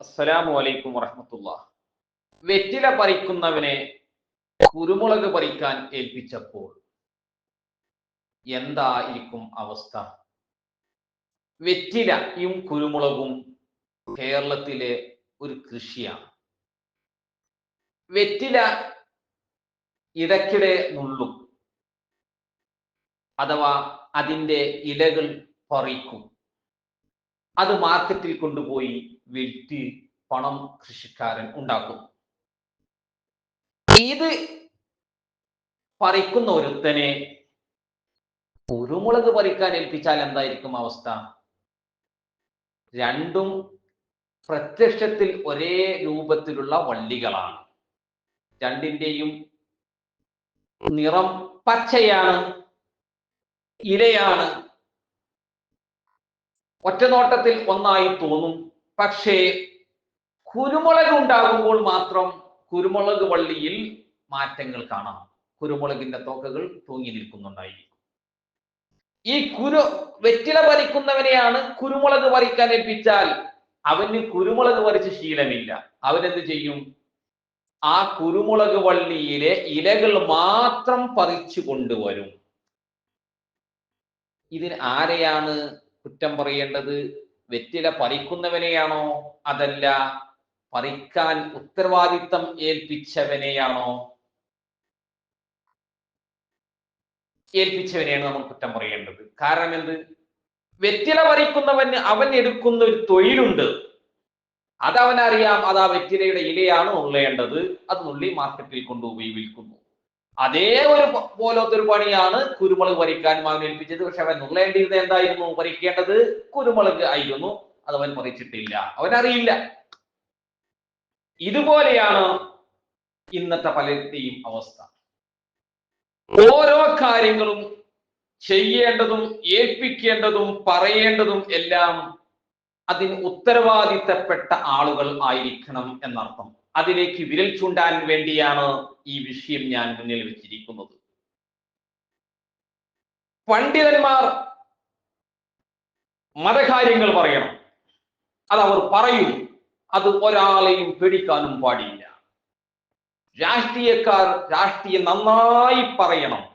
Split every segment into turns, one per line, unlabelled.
അസ്സലാമു അലൈക്കും വറഹമത്തുള്ള. വെറ്റില പറിക്കുന്നവനെ കുരുമുളക് പറിക്കാൻ ഏൽപ്പിച്ചപ്പോൾ എന്തായിരിക്കും അവസ്ഥ? വെറ്റിലയും കുരുമുളകും കേരളത്തിലെ ഒരു കൃഷിയാണ്. വെറ്റില ഇടയ്ക്കിടെ നുള്ളും. അഥവാ അതിന്റെ ഇലകൾ പറിക്കും. അത് മാർക്കറ്റിൽ കൊണ്ടുപോയി വിറ്റ് പണം കൃഷിക്കാരൻ ഉണ്ടാക്കും. ഇത് പറിക്കുന്ന ഒരുത്തനെ കുരുമുളക് പറിക്കാൻ ഏൽപ്പിച്ചാൽ എന്തായിരിക്കും അവസ്ഥ? രണ്ടും പ്രത്യക്ഷത്തിൽ ഒരേ രൂപത്തിലുള്ള വള്ളികളാണ്. രണ്ടിന്റെയും നിറം പച്ചയാണ് ഇലയാണ് ഒറ്റനോട്ടത്തിൽ ഒന്നായി തോന്നും. പക്ഷേ കുരുമുളക് ഉണ്ടാകുമ്പോൾ മാത്രം കുരുമുളക് വള്ളിയിൽ മാറ്റങ്ങൾ കാണാം. കുരുമുളകിന്റെ തോക്കകൾ തൂങ്ങി നിൽക്കുന്നുണ്ടായിരിക്കും ഈ കുരു വെറ്റില പറിക്കുന്നവനെയാണ് കുരുമുളക് പറിക്കാൻ ഏൽപ്പിച്ചാൽ അവന് കുരുമുളക് പറിച്ച് ശീലമില്ല. അവനെന്ത് ചെയ്യും? ആ കുരുമുളക് വള്ളിയിലെ ഇലകൾ മാത്രം പറിച്ചു കൊണ്ടുവരും ഇതിന് ആരെയാണ് കുറ്റം പറയേണ്ടത് വെറ്റില പറിക്കുന്നവനെയാണോ? അതല്ല പറിക്കാൻ ഉത്തരവാദിത്തം ഏൽപ്പിച്ചവനെയാണോ? ഏൽപ്പിച്ചവനെയാണ് നമ്മൾ കുറ്റം പറയേണ്ടത്. കാരണം എന്ത്? വെറ്റില പറിക്കുന്നവന് അവൻ എടുക്കുന്ന ഒരു തൊഴിലുണ്ട്. അതവനറിയാം അത് ആ വെറ്റിലയുടെ ഇലയാണ് നുള്ളേണ്ടത് അത് നുള്ളി മാർക്കറ്റിൽ കൊണ്ടുപോയി വിൽക്കുന്നു. അതേ ഒരു പോലത്തെ ഒരു പണിയാണ് കുരുമുളക് പറിക്കാൻ അവൻ ഏൽപ്പിച്ചത്. പക്ഷെ അവൻ നുള്ളേണ്ടിയിരുന്നത് എന്തായിരുന്നു? പറിക്കേണ്ടത് കുരുമുളക് ആയിരുന്നു. അത് അവൻ പറിച്ചിട്ടില്ല. അവൻ അറിയില്ല ഇതുപോലെയാണ് ഇന്നത്തെ പലരുടെയും അവസ്ഥ. ഓരോ കാര്യങ്ങളും ചെയ്യേണ്ടതും ഏൽപ്പിക്കേണ്ടതും പറയേണ്ടതും എല്ലാം അതിന് ഉത്തരവാദിത്തപ്പെട്ട ആളുകൾ ആയിരിക്കണം എന്നർത്ഥം. അതിലേക്ക് വിരൽ ചൂണ്ടാൻ വേണ്ടിയാണ് ഈ വിഷയം ഞാൻ മുന്നിൽ വെച്ചിരിക്കുന്നത്. പണ്ഡിതന്മാർ മതകാര്യങ്ങൾ പറയണം. അത് അവർ പറയും അത് ഒരാളെയും പേടിക്കാനും പാടില്ല. രാഷ്ട്രീയക്കാർ രാഷ്ട്രീയം നന്നായി പറയണം.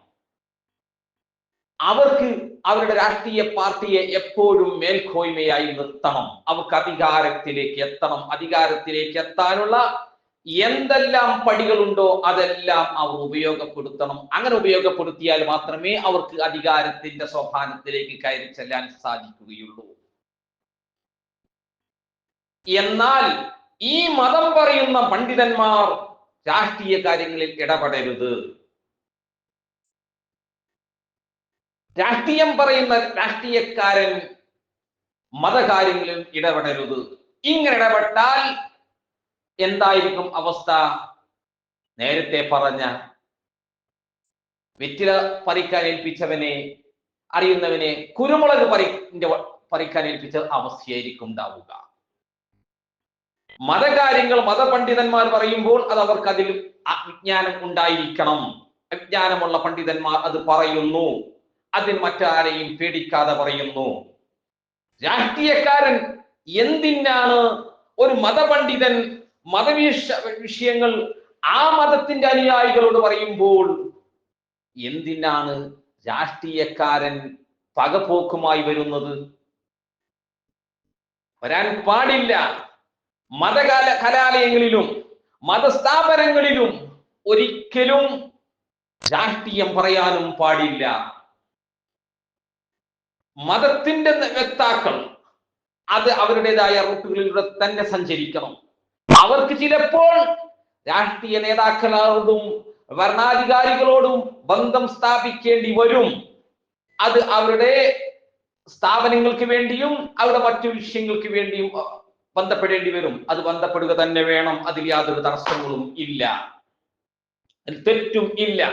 അവർക്ക് അവരുടെ രാഷ്ട്രീയ പാർട്ടിയെ എപ്പോഴും മേൽക്കോയ്മയായി നിർത്തണം. അവർക്ക് അധികാരത്തിലേക്ക് എത്തണം. അധികാരത്തിലേക്ക് എത്താനുള്ള എന്തെല്ലാം പടികളുണ്ടോ അതെല്ലാം അവർ ഉപയോഗപ്പെടുത്തണം. അങ്ങനെ ഉപയോഗപ്പെടുത്തിയാൽ മാത്രമേ അവർക്ക് അധികാരത്തിന്റെ സോപാനത്തിലേക്ക് കയറി ചെല്ലാൻ സാധിക്കുകയുള്ളൂ. എന്നാൽ ഈ മതം പറയുന്ന പണ്ഡിതന്മാർ രാഷ്ട്രീയ കാര്യങ്ങളിൽ ഇടപെടരുത്. രാഷ്ട്രീയം പറയുന്ന രാഷ്ട്രീയക്കാരൻ മതകാര്യങ്ങളിൽ ഇടപെടരുത്. ഇങ്ങനെ ഇടപെട്ടാൽ എന്തായിരിക്കും അവസ്ഥ? നേരത്തെ പറഞ്ഞ വെറ്റില പറിക്കാൻ ഏൽപ്പിച്ചവനെ അറിയുന്നവനെ കുരുമുളക് പറിന്റെ പറിക്കാൻ ഏൽപ്പിച്ച അവസ്ഥയായിരിക്കും ഉണ്ടാവുക. മതകാര്യങ്ങൾ മതപണ്ഡിതന്മാർ പറയുമ്പോൾ അത് അവർക്ക് അതിൽ അജ്ഞാനം ഉണ്ടായിരിക്കണം. അജ്ഞാനമുള്ള പണ്ഡിതന്മാർ അത് പറയുന്നു. അതിൽ മറ്റാരെയും പേടിക്കാതെ പറയുന്നു. രാഷ്ട്രീയക്കാരൻ എന്തിനാണ് ഒരു മതപണ്ഡിതൻ മതവിഷ വിഷയങ്ങൾ ആ മതത്തിന്റെ അനുയായികളോട് പറയുമ്പോൾ എന്തിനാണ് രാഷ്ട്രീയക്കാരൻ പകപോക്കുമായി വരുന്നത്? വരാൻ പാടില്ല. മതകാല കലാലയങ്ങളിലും മതസ്ഥാപനങ്ങളിലും ഒരിക്കലും രാഷ്ട്രീയം പറയാനും പാടില്ല. മതത്തിന്റെ വ്യക്താക്കൾ അത് അവരുടേതായ റൂട്ടുകളിലൂടെ തന്നെ സഞ്ചരിക്കണം. അവർക്ക് ചിലപ്പോൾ രാഷ്ട്രീയ നേതാക്കളോടും ഭരണാധികാരികളോടും ബന്ധം സ്ഥാപിക്കേണ്ടി വരും. അത് അവരുടെ സ്ഥാപനങ്ങൾക്ക് വേണ്ടിയും അവരുടെ മറ്റു വിഷയങ്ങൾക്ക് വേണ്ടിയും ബന്ധപ്പെടേണ്ടി വരും. അത് ബന്ധപ്പെടുക തന്നെ വേണം. അതിൽ യാതൊരു തടസ്സങ്ങളും ഇല്ല. തെറ്റും ഇല്ല.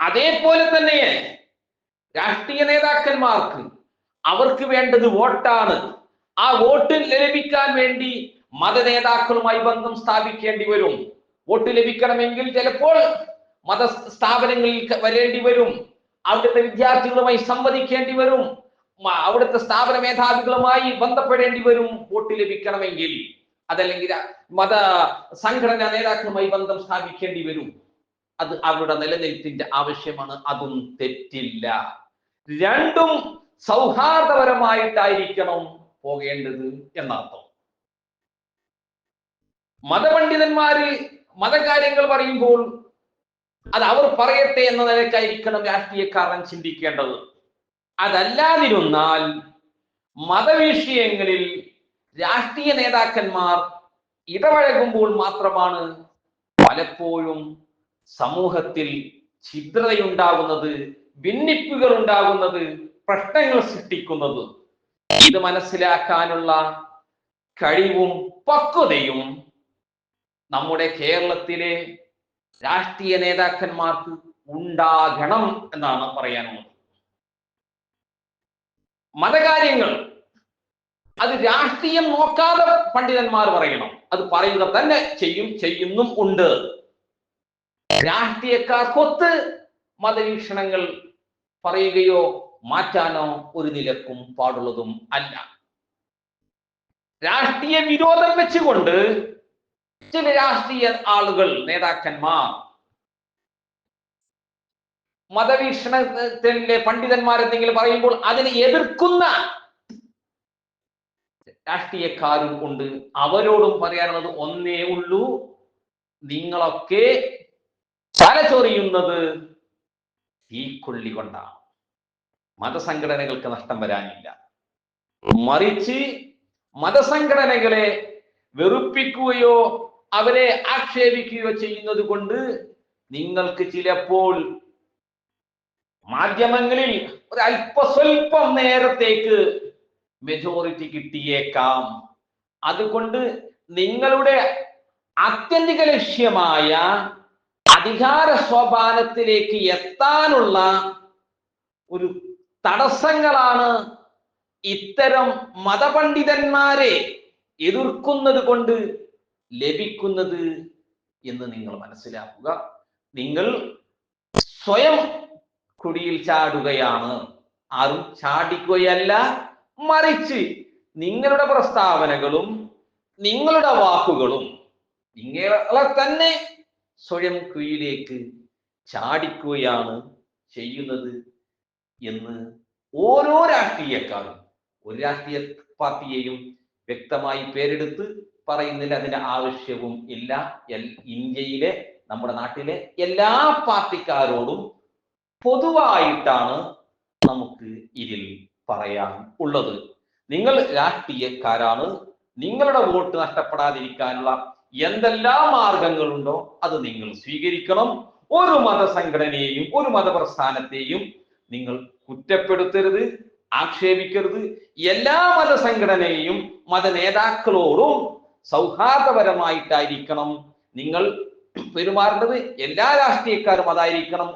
അതേപോലെ തന്നെ രാഷ്ട്രീയ നേതാക്കന്മാർക്ക് അവർക്ക് വേണ്ടത് വോട്ടാണ്. ആ വോട്ട് ലഭിക്കാൻ വേണ്ടി മത നേതാക്കളുമായി ബന്ധം സ്ഥാപിക്കേണ്ടി വരും. വോട്ട് ലഭിക്കണമെങ്കിൽ ചിലപ്പോൾ മത സ്ഥാപനങ്ങളിൽ വരേണ്ടി വരും. അവിടുത്തെ വിദ്യാർത്ഥികളുമായി സംവദിക്കേണ്ടി വരും. അവിടുത്തെ സ്ഥാപന മേധാവികളുമായി ബന്ധപ്പെടേണ്ടി വരും വോട്ട് ലഭിക്കണമെങ്കിൽ. അതല്ലെങ്കിൽ മത സംഘടനാ നേതാക്കളുമായി ബന്ധം സ്ഥാപിക്കേണ്ടി വരും. അത് അവരുടെ നിലനിൽപ്പിന്റെ ആവശ്യമാണ്. അതും തെറ്റില്ല. രണ്ടും സൗഹാർദ്ദപരമായിട്ടായിരിക്കണം പോകേണ്ടത് എന്നർത്ഥം. മതപണ്ഡിതന്മാര് മതകാര്യങ്ങൾ പറയുമ്പോൾ അത് അവർ പറയട്ടെ എന്ന നിലക്കായിരിക്കണം രാഷ്ട്രീയക്കാരൻ ചിന്തിക്കേണ്ടത്. അതല്ലാതിരുന്നാൽ മതവിഷയങ്ങളിൽ രാഷ്ട്രീയ നേതാക്കന്മാർ ഇടപഴകുമ്പോൾ മാത്രമാണ് പലപ്പോഴും സമൂഹത്തിൽ ഛിദ്രതയുണ്ടാകുന്നത് ഭിന്നിപ്പുകൾ ഉണ്ടാകുന്നത് പ്രശ്നങ്ങൾ സൃഷ്ടിക്കുന്നത്. ഇത് മനസ്സിലാക്കാനുള്ള കഴിവും പക്വതയും നമ്മുടെ കേരളത്തിലെ രാഷ്ട്രീയ നേതാക്കന്മാർക്ക് ഉണ്ടാകണം എന്നാണ് പറയാനുള്ളത്. മതകാര്യങ്ങൾ. അത് രാഷ്ട്രീയം നോക്കാതെ പണ്ഡിതന്മാർ പറയണം. അത് പറയുക തന്നെ ചെയ്യും ചെയ്യുന്നും ഉണ്ട്. രാഷ്ട്രീയക്കാർക്കൊത്ത് മതവീക്ഷണങ്ങൾ പറയുകയോ മാറ്റാനോ ഒരു നിലക്കും പാടുള്ളതും അല്ല. രാഷ്ട്രീയ വിരോധം വെച്ചുകൊണ്ട് ചില രാഷ്ട്രീയ ആളുകൾ നേതാക്കന്മാർ മതവീക്ഷണത്തിലെ പണ്ഡിതന്മാർ എന്തെങ്കിലും പറയുമ്പോൾ അതിനെ എതിർക്കുന്ന രാഷ്ട്രീയക്കാരും ഉണ്ട്. അവരോടും പറയാനുള്ളത് ഒന്നേ ഉള്ളൂ. നിങ്ങളൊക്കെ തലചൊറിയുന്നത് തീക്കൊള്ളി കൊണ്ടാണ്. മതസംഘടനകൾക്ക് നഷ്ടം വരാനില്ല. മറിച്ച് മതസംഘടനകളെ വെറുപ്പിക്കുകയോ അവരെ ആക്ഷേപിക്കുകയോ ചെയ്യുന്നത് കൊണ്ട് നിങ്ങൾക്ക് ചിലപ്പോൾ മാധ്യമങ്ങളിൽ ഒരു അല്പസ്വല്പം നേരത്തേക്ക് മെജോറിറ്റി കിട്ടിയേക്കാം. അതുകൊണ്ട് നിങ്ങളുടെ ആത്യന്തിക ലക്ഷ്യമായ അധികാര സ്വപാനത്തിലേക്ക് എത്താനുള്ള ഒരു തടസ്സങ്ങളാണ് ഇത്തരം മതപണ്ഡിതന്മാരെ എതിർക്കുന്നത് കൊണ്ട് ലഭിക്കുന്നത് എന്ന് നിങ്ങൾ മനസ്സിലാക്കുക. നിങ്ങൾ സ്വയം കുടിയിൽ ചാടുകയാണ്. ആരും ചാടിക്കുകയല്ല മറിച്ച് നിങ്ങളുടെ പ്രസ്താവനകളും നിങ്ങളുടെ വാക്കുകളും നിങ്ങളെ തന്നെ സ്വയം കീഴിലേക്ക് ചാടിക്കുകയാണ് ചെയ്യുന്നത് എന്ന് ഓരോ രാഷ്ട്രീയക്കാരും ഒരു രാഷ്ട്രീയ പാർട്ടിയെയും വ്യക്തമായി പേരെടുത്ത് പറയുന്നതിൽ അതിന്റെ ആവശ്യവും ഇല്ല. ഇന്ത്യയിലെ നമ്മുടെ നാട്ടിലെ എല്ലാ പാർട്ടിക്കാരോടും പൊതുവായിട്ടാണ് നമുക്ക് ഇതിൽ പറയാൻ ഉള്ളത്. നിങ്ങൾ രാഷ്ട്രീയക്കാരാണ്. നിങ്ങളുടെ വോട്ട് നഷ്ടപ്പെടാതിരിക്കാനുള്ള എന്തെല്ലാം മാർഗങ്ങളുണ്ടോ അത് നിങ്ങൾ സ്വീകരിക്കണം. ഒരു മതസംഘടനയെയും ഒരു മതപ്രസ്ഥാനത്തെയും നിങ്ങൾ കുറ്റപ്പെടുത്തരുത് ആക്ഷേപിക്കരുത്. എല്ലാ മതസംഘടനയെയും മത നേതാക്കളോടും സൗഹാർദ്ദപരമായിട്ടായിരിക്കണം നിങ്ങൾ പെരുമാറേണ്ടത്. എല്ലാ രാഷ്ട്രീയക്കാരും അതായിരിക്കണം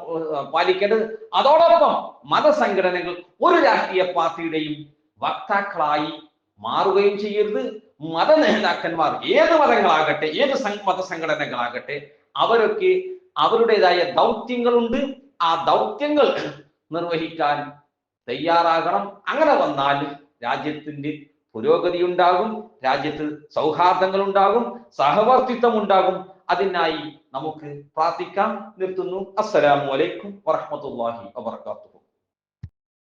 പാലിക്കേണ്ടത്. അതോടൊപ്പം മതസംഘടനകൾ ഒരു രാഷ്ട്രീയ പാർട്ടിയുടെയും വക്താക്കളായി മാറുകയും ചെയ്യരുത്. മത നേതാക്കന്മാർ ഏത് മതങ്ങളാകട്ടെ ഏത് മതസംഘടനകളാകട്ടെ അവരൊക്കെ അവരുടേതായ ദൗത്യങ്ങളുണ്ട്. ആ ദൗത്യങ്ങൾ നിർവഹിക്കാൻ തയ്യാറാകണം. അങ്ങനെ വന്നാൽ രാജ്യത്തിന്റെ പുരോഗതി ഉണ്ടാകും രാജ്യത്ത് സൗഹാർദ്ദങ്ങൾ ഉണ്ടാകും സഹവർത്തിത്വം ഉണ്ടാകും. അതിനായി നമുക്ക് പ്രാർത്ഥിക്കാം നിർത്തുന്നു. അസ്സലാമു അലൈക്കും വറഹ്മത്തുള്ളാഹി വബർക്കാത്തു